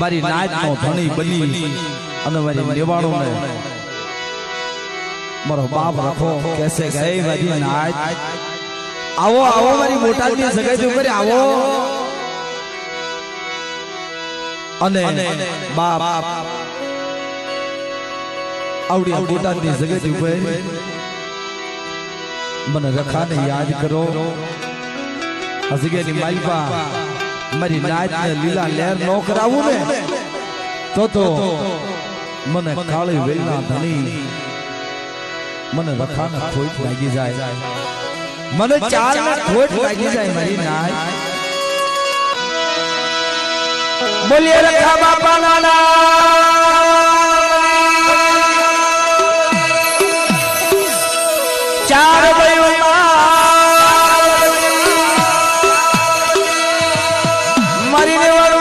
મારી નાચ નો ધણી બની અને મારી નિવાણો ને મારો બાપ રાખો કેસે ગઈ મારી નાચ આવો આવો મારી મોટાની સગાઈ ઉપર આવો. અને બાપ આવડી બોટાદની જગત ઉપર મને રખાને યાદ કરો. જગ્યાની માલપા મારી નાચ ને લીલા લહેર નો કરાવું ને? તો તો મને કાળી વેલના ધણી મને રખાને ખોટ લાગી જાય. મને ચાલ ને ખોટ લાગી જાય મારી નાચ બોલીએ રખા બાપા ચાર મારી નેવાળું